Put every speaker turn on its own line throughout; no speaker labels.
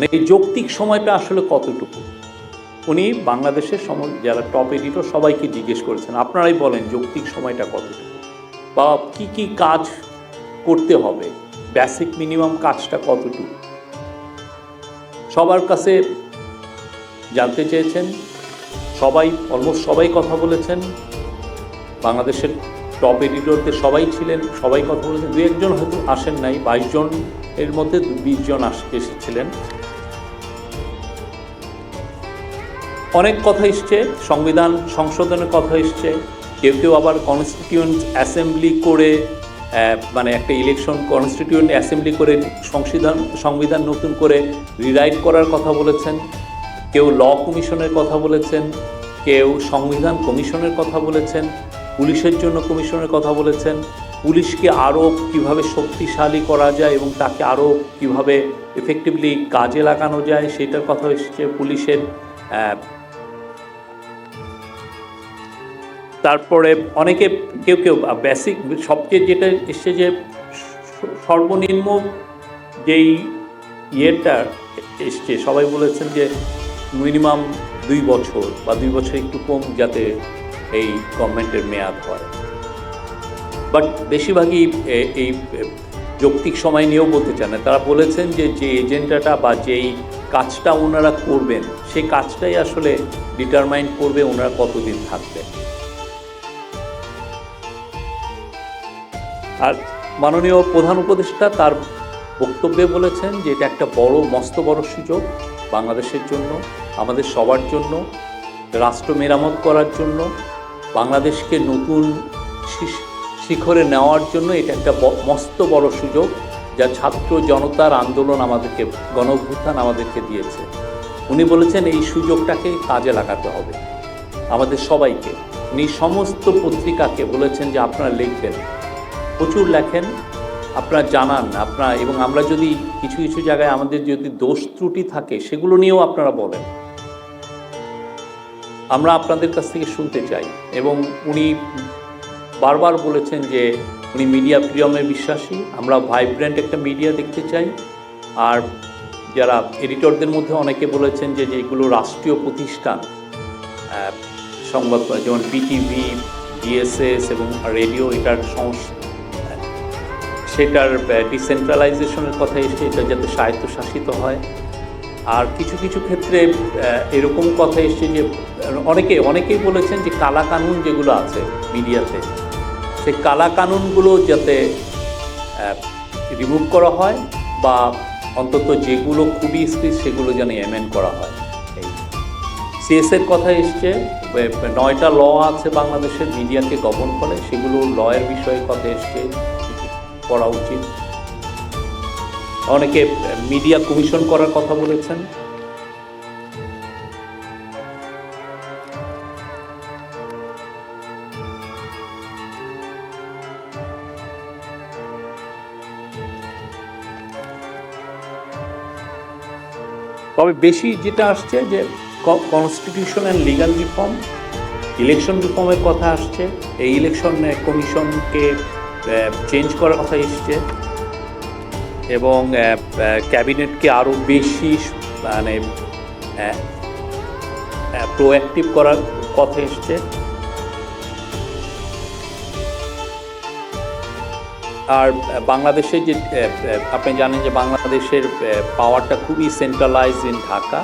মানে এই যৌক্তিক সময়টা আসলে কতটুকু? উনি বাংলাদেশের সম, যারা টপ এডিটর সবাইকে জিজ্ঞেস করেছেন, আপনারাই বলেন যৌক্তিক সময়টা কতটুকু? বা কি কি কাজ করতে হবে? বেসিক মিনিমাম কাজটা কতটুকু? সবার কাছে জানতে চেয়েছেন, সবাই অলমোস্ট সবাই কথা বলেছেন, বাংলাদেশের টপ এডিটরদের সবাই ছিলেন, সবাই কথা বলেছেন দু একজন হয়তো আসেন নাই, বাইশ জন, এর মধ্যে বিশ জন এসেছিলেন। অনেক কথা এসছে, সংবিধান, সংশোধনের কথা এসছে। কেউ কেউ আবার কনস্টিটিউয়েন্ট অ্যাসেম্বলি করে মানে একটা ইলেকশন কনস্টিটিউয়েন্ট অ্যাসেম্বলি করে সংবিধান সংবিধান নতুন করে রিরাইট করার কথা বলেছেন। কেউ ল কমিশনের কথা বলেছেন, কেউ সংবিধান কমিশনের কথা বলেছেন, পুলিশের জন্য কমিশনের কথা বলেছেন। পুলিশকে আরও কীভাবে শক্তিশালী করা যায় এবং তাকে আরও কীভাবে এফেক্টিভলি কাজে লাগানো যায়, সেটার কথা এসেছে। পুলিশের তারপরে অনেকে কেউ কেউ বেসিক সবচেয়ে যেটা এসছে যে সর্বনিম্ন যেই ইয়েটা এসছে, সবাই বলেছেন যে মিনিমাম দুই বছর বা দুই বছর একটু কম যাতে এই গভর্নমেন্টের মেয়াদ হয়। বাট বেশিরভাগই এই যৌক্তিক সময় নিয়েও বলতে চান না। তারা বলেছেন যে যে এজেন্ডাটা বা যেই কাজটা ওনারা করবেন সেই কাজটাই আসলে ডিটারমাইন করবে ওনারা কতদিন থাকবেন। আর মাননীয় প্রধান উপদেষ্টা তার বক্তব্যে বলেছেন যে এটা একটা বড়, মস্ত, বড় সুযোগ বাংলাদেশের জন্য, আমাদের সবার জন্য, রাষ্ট্র মেরামত করার জন্য, বাংলাদেশকে নতুন শিখরে নেওয়ার জন্য এটা একটা মস্ত, বড় সুযোগ যা ছাত্র জনতার আন্দোলন আমাদেরকে গণ আমাদেরকে দিয়েছে। উনি বলেছেন এই সুযোগটাকে কাজে লাগাতে হবে। আমাদের সবাইকে উনি সমস্ত পত্রিকাকে বলেছেন যে আপনারা লিখবেন। প্রচুর লেখেন, আপনারা জানান, আপনারা এবং আমরা যদি কিছু কিছু জায়গায় আমাদের যদি দোষ ত্রুটি থাকে, সেগুলো নিয়েও আপনারা বলেন। আমরা আপনাদের কাছ থেকে শুনতে চাই এবং উনি বারবার বলেছেন যে উনি মিডিয়া প্রিয়মে বিশ্বাসী, আমরা ভাইব্রেন্ট একটা মিডিয়া দেখতে চাই। আর যারা এডিটরদের মধ্যে অনেকে বলেছেন যে যেগুলো রাষ্ট্রীয় প্রতিষ্ঠান সংবাদ, যেমন পিটিভি ডিএসএস এবং রেডিও, এটার সমস্যা সেটার ডিসেন্ট্রালাইজেশনের কথা এসে এটা যাতে স্বায়ত্তশাসিত হয়। আর কিছু কিছু ক্ষেত্রে এরকম কথা এসছে যে, অনেকে, অনেকেই বলেছেন যে কালা কানুন যেগুলো আছে মিডিয়াতে, সেই কালা কানুনগুলো যাতে রিমুভ করা হয় বা অন্তত যেগুলো খুবই স্ট্রিক্ট সেগুলো যেন এমেন্ড করা হয়। এই সিএসের কথা এসছে নয়টা ল আছে বাংলাদেশের, মিডিয়াকে গঠন করে, সেগুলো লয়ের বিষয়ে কথা এসছে। করা উচিত। অনেকে মিডিয়া কমিশন করার কথা বলেছেন। তবে বেশি যেটা আসছে যে constitution and legal reform election রিফর্মের কথা আসছে। এই ইলেকশন কমিশনকে চেঞ্জ করার কথা এসছে। এবং ক্যাবিনেটকে আরও বেশি মানে প্রোঅ্যাক্টিভ করার কথা এসছে। আর বাংলাদেশে যে আপনি জানেন যে বাংলাদেশের পাওয়ারটা খুবই সেন্ট্রালাইজ ইন ঢাকা।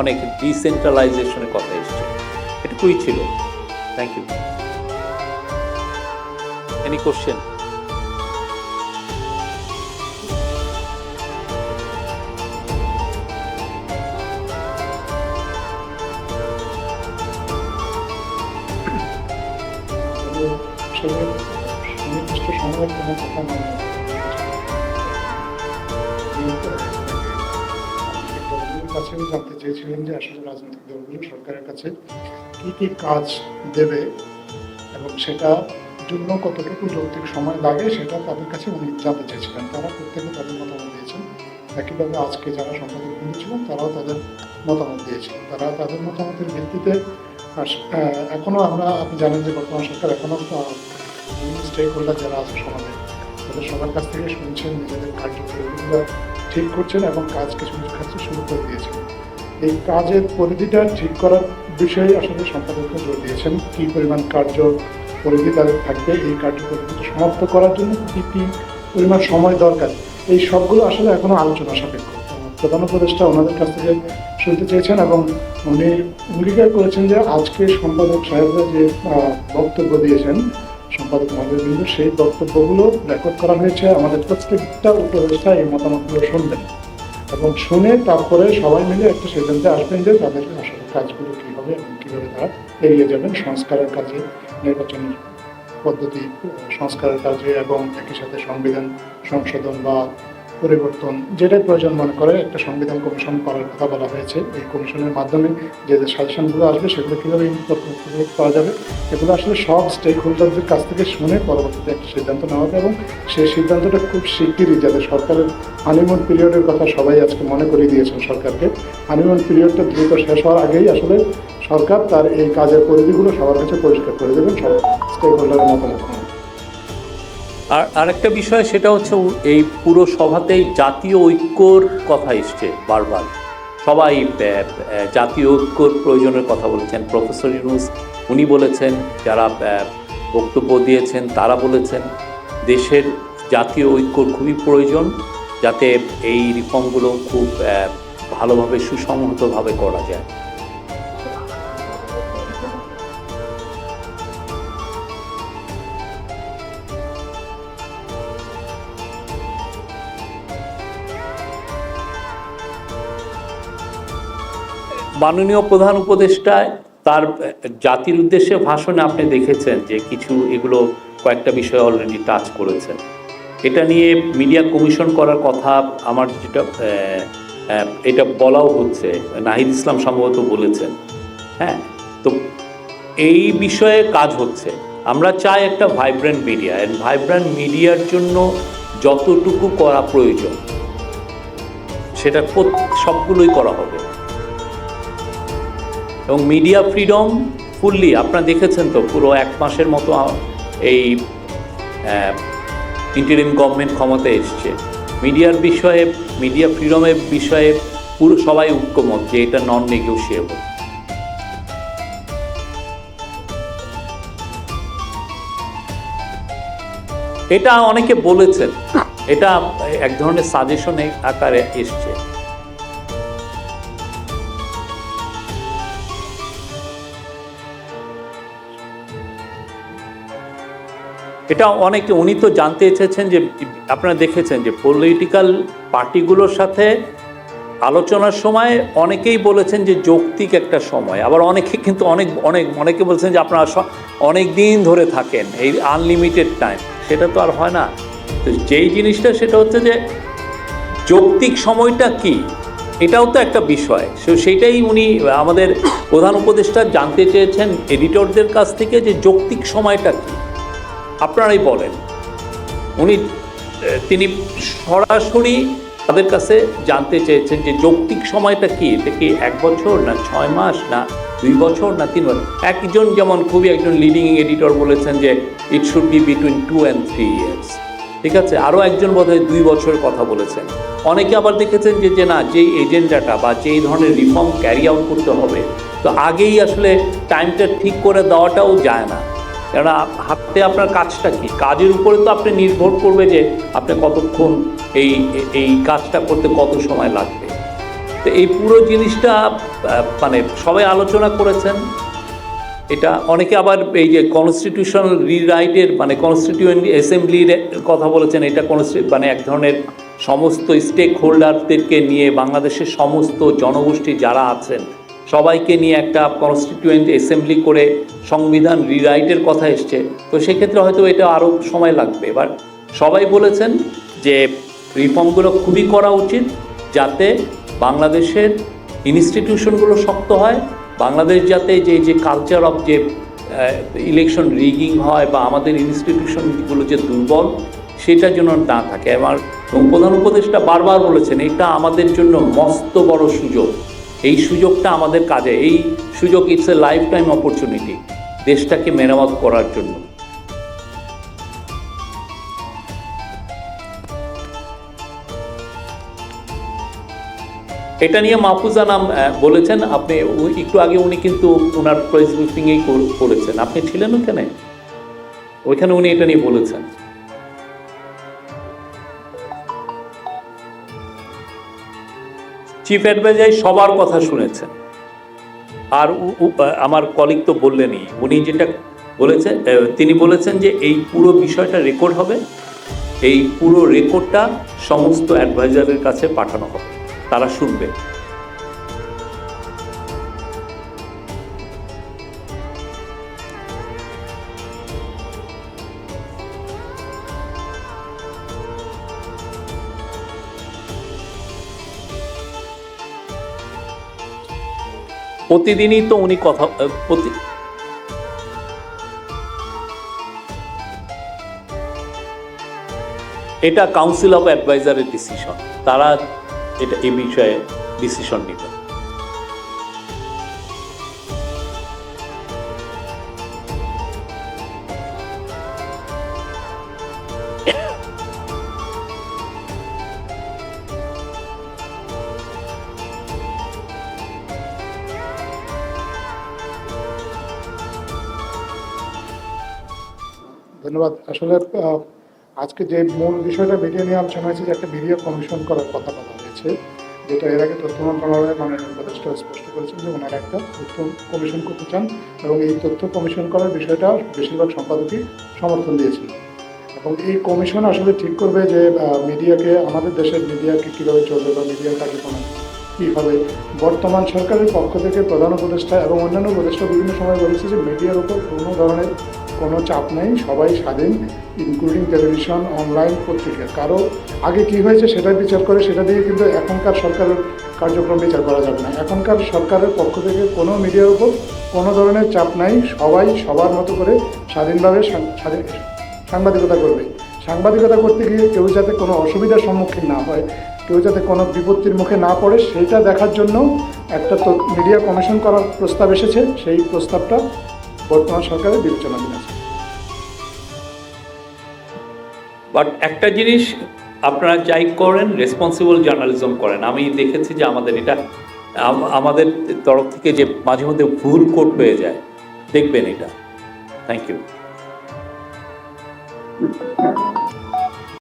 অনেক ডিসেন্ট্রালাইজেশনের কথা এসছে। এটুকুই ছিল। থ্যাংক ইউ
কাছেও জানতে চেয়েছিলেন যে আসলে রাজনৈতিক দলগুলো সরকারের কাছে কি কি কাজ দেবে এবং সেটা জন্য কতটুকু যৌক্তিক সময় লাগে সেটা তাদের কাছে উনি জানতে চেয়েছিলেন। তারা প্রত্যেকে তাদের মতামত দিয়েছেন। একইভাবে আজকে যারা সম্পাদক ছিলেন তারাও তাদের মতামত দিয়েছেন। তারা তাদের মতামতের ভিত্তিতে আর আহ, এখনও আমরা আপনি জানেন যে বর্তমান সরকার এখনও স্টেক হোল্ডার যারা আছে সমাজে তাদের সবার কাছ থেকে শুনছেন নিজেদের কার্যক্রমগুলো ঠিক করছেন এবং কাজ কিছু কিছু ক্ষেত্রে শুরু করে দিয়েছেন। এই কাজের পরিধিটা ঠিক করার বিষয়ে আসলে সম্পাদকরা জোর দিয়েছেন। কী পরিমাণ কার্য পরিধি তাদের থাকবে, এই কার্য পরিধিটা সমাপ্ত করার জন্য কী কী পরিমাণ সময় দরকার, এই সবগুলো আসলে এখনও আলোচনা সাপেক্ষ। প্রধান উপদেষ্টা ওনাদের কাছ থেকে শুনতে চেয়েছেন এবং উনি অঙ্গীকার করেছেন যে আজকে সম্পাদক সাহেবরা যে বক্তব্য দিয়েছেন, সম্পাদক মহাদেববৃন্দ, সেই বক্তব্যগুলো রেকর্ড করা হয়েছে আমাদের প্রত্যেকটা উপদেষ্টা এই মতামতগুলো শুনবেন এবং শুনে তারপরে সবাই মিলে একটা সিদ্ধান্তে আসবেন যে তাদেরকে আসলে কাজগুলো কী হবে এবং কীভাবে তারা এড়িয়ে যাবেন সংস্কারের কাজে নির্বাচনের পদ্ধতি, সংস্কারের কাজে এবং একই সাথে সংবিধান সংশোধন বা পরিবর্তন, যেটাই প্রয়োজন মনে করে একটা সংবিধান কমিশন করার কথা বলা হয়েছে এই কমিশনের মাধ্যমে যে যে সাজেশনগুলো আসবে, সেগুলো কীভাবে ইমপ্লিমেন্ট করা যাবে, এগুলো আসলে সব স্টেক হোল্ডারদের কাছ থেকে শুনে পরবর্তীতে একটা সিদ্ধান্ত নেওয়া হবে এবং সেই সিদ্ধান্তটা খুব শিগগিরই যাতে সরকারের হানিমুন পিরিয়ডের কথা সবাই আজকে মনে করিয়ে দিয়েছেন সরকারকে হানিমুন পিরিয়ডটা দ্রুত শেষ হওয়ার আগেই আসলে সরকার তার এই কাজের পরিধিগুলো সবার কাছে পরিষ্কার করে দেবেন, সব স্টেক হোল্ডারের মতামত।
আর আরেকটা বিষয়, সেটা হচ্ছে এই পুরো সভাতেই জাতীয় ঐক্যর কথা এসছে বারবার। সবাই জাতীয় ঐক্যর প্রয়োজনের কথা বলেছেন। প্রফেসর ইউনুস, উনি বলেছেন, যারা বক্তব্য দিয়েছেন, তারা বলেছেন, দেশের জাতীয় ঐক্যর খুবই প্রয়োজন, যাতে এই রিফর্মগুলো খুব ভালোভাবে সুসংহতভাবে করা যায়। মাননীয় প্রধান উপদেষ্টায় তার জাতির উদ্দেশ্যে ভাষণে আপনি দেখেছেন যে কিছু এগুলো কয়েকটা বিষয় অলরেডি টাচ করেছেন। এটা নিয়ে মিডিয়া কমিশন করার কথা আমার যেটা এটা বলাও হচ্ছে, নাহিদ ইসলাম সম্ভবত বলেছেন। হ্যাঁ তো এই বিষয়ে কাজ হচ্ছে। আমরা চাই একটা ভাইব্রেন্ট মিডিয়া ভাইব্রেন্ট মিডিয়ার জন্য যতটুকু করা প্রয়োজন, সেটা সবগুলোই করা হবে। এবং মিডিয়া ফ্রিডম ফুললি আপনারা দেখেছেন তো, পুরো এক মাসের মতো এই ইন্টারিম গভর্নমেন্ট ক্ষমতায় এসছে। মিডিয়ার বিষয়ে মিডিয়া ফ্রিডমের বিষয়ে পুরো সবাই ঐক্যমত যে এটা নন নেগোসিয়েবল এটা অনেকে বলেছেন, এটা এক ধরনের সাজেশন আকারে এসছে। এটা অনেকে, উনি তো জানতে চেয়েছেন যে, আপনারা দেখেছেন যে পলিটিক্যাল পার্টিগুলোর সাথে আলোচনার সময় অনেকেই বলেছেন যে, যৌক্তিক একটা সময়। আবার অনেকে কিন্তু অনেক অনেক, অনেকে বলছেন যে, আপনারা অনেক দিন ধরে থাকেন, এই আনলিমিটেড টাইম সেটা তো আর হয় না। তো যেই জিনিসটা, সেটা হচ্ছে যে, যৌক্তিক সময়টা কি? এটাও তো একটা বিষয়। সো সেটাই উনি, আমাদের প্রধান উপদেষ্টা জানতে চেয়েছেন এডিটরদের কাছ থেকে যে, যৌক্তিক সময়টা কি? আপনারাই বলেন। উনি তিনি সরাসরি তাদের কাছে জানতে চেয়েছেন যে যৌক্তিক সময়টা কি? এটা কি এক বছর, না ছয় মাস, না দুই বছর, না তিন বছর? একজন যেমন খুবই একজন লিডিং এডিটর বলেছেন যে it should be between two and three years ঠিক আছে? আরও একজন বোধহয় দুই বছরের কথা বলেছেন। অনেকে আবার দেখেছেন যে যে না, যেই এজেন্ডাটা বা যেই ধরনের রিফর্ম ক্যারি আউট করতে হবে, তো আগেই আসলে টাইমটা ঠিক করে দেওয়াটাও যায় না। কেননা হাতে আপনার কাজটা কি? কাজের উপরে তো আপনি নির্ভর করবে যে আপনি কতক্ষণ এই এই কাজটা করতে কত সময় লাগবে। তো এই পুরো জিনিসটা মানে সবাই আলোচনা করেছেন। এটা অনেকে আবার এই যে কনস্টিটিউশনাল রিরাইটের মানে কনস্টিটিউয়েন্ট অ্যাসেম্বলির কথা বলেছেন। এটা মানে এক ধরনের সমস্ত স্টেক হোল্ডারদেরকে নিয়ে বাংলাদেশের সমস্ত জনগোষ্ঠী যারা আছেন সবাইকে নিয়ে একটা কনস্টিটিউয়েন্ট অ্যাসেম্বলি করে সংবিধান রিরাইটের কথা এসছে। তো সেক্ষেত্রে হয়তো এটা আরও সময় লাগবে। এবার সবাই বলেছেন যে রিফর্মগুলো খুবই করা উচিত যাতে বাংলাদেশের ইনস্টিটিউশনগুলো শক্ত হয়। বাংলাদেশ যাতে যে যে কালচার অফ যে ইলেকশন রিগিং হয় বা আমাদের ইনস্টিটিউশনগুলো যে দুর্বল সেটা যেন না থাকে। এবং প্রধান উপদেষ্টা বারবার বলেছেন, এটা আমাদের জন্য মস্ত বড় সুযোগ। এই সুযোগটা আমাদের কাজে, এই সুযোগ it's a life time opportunity দেশটাকে মেরামত করার জন্য। এটা নিয়ে মাহফুজা নাম বলেছেন, আপনি একটু আগে উনি কিন্তু ওনার প্রেস ব্রিফিংয়েই কর- করেছেন। আপনি ছিলেন ওখানে ওইখানে উনি এটা নিয়ে বলেছেন। চিফ অ্যাডভাইজার সবার কথা শুনেছেন। আর আমার কলিগ তো বললেনই, উনি যেটা বলেছে তিনি বলেছেন যে এই পুরো বিষয়টা রেকর্ড হবে, এই পুরো রেকর্ডটা সমস্ত অ্যাডভাইজারের কাছে পাঠানো হবে, তারা শুনবে। প্রতিদিনই তো উনি কথা প্রতি এটা কাউন্সিল অফ অ্যাডভাইজারের ডিসিশন তারা এটা এই বিষয়ে ডিসিশন নেবে।
ধন্যবাদ। আসলে আজকে যে মূল বিষয়টা মিডিয়া নিয়ে আলোচনা হয়েছে যে একটা মিডিয়া কমিশন করার কথা বলা হয়েছে, যেটা এর আগে তথ্য মন্ত্রণালয়ের মাননীয় উপদেষ্টা স্পষ্ট করেছেন যে ওনারা একটা তথ্য কমিশন করতে চান এবং এই তথ্য কমিশন করার বিষয়টা বেশিরভাগ সম্পাদকই সমর্থন দিয়েছিল এবং এই কমিশন আসলে ঠিক করবে যে মিডিয়াকে, আমাদের দেশের মিডিয়াকে কীভাবে চলবে বা মিডিয়ার কার্যক্রম কীভাবে বর্তমান সরকারের পক্ষ থেকে প্রধান উপদেষ্টা এবং অন্যান্য উপদেষ্টা বিভিন্ন সময় বলেছে যে মিডিয়ার উপর কোনো ধরনের কোনো চাপ নেই, সবাই স্বাধীন ইনক্লুডিং টেলিভিশন অনলাইন পত্রিকা। কারও আগে কি হয়েছে সেটা বিচার করে, সেটা দিয়ে কিন্তু এখনকার সরকারের কার্যক্রম বিচার করা যাবে না। এখনকার সরকারের পক্ষ থেকে কোনো মিডিয়ার উপর কোনো ধরনের চাপ নাই, সবাই সবার মতো করে স্বাধীনভাবে স্বাধীন, সাংবাদিকতা করবে। সাংবাদিকতা করতে গিয়ে কেউ যাতে কোনো অসুবিধার সম্মুখীন না হয়, কেউ যাতে কোনো বিপত্তির মুখে না পড়ে, সেইটা দেখার জন্য একটা মিডিয়া কমিশন করার প্রস্তাব এসেছে। সেই প্রস্তাবটা বর্তমান সরকারের বিবেচনাধীন আছে
বাট একটা জিনিস আপনারা যাই করেন রেসপন্সিবল জার্নালিজম করেন। আমি দেখেছি যে আমাদের এটা আমাদের তরফ থেকে যে মাঝে মধ্যে ভুল কোট হয়ে যায়, দেখবেন এটা। Thank you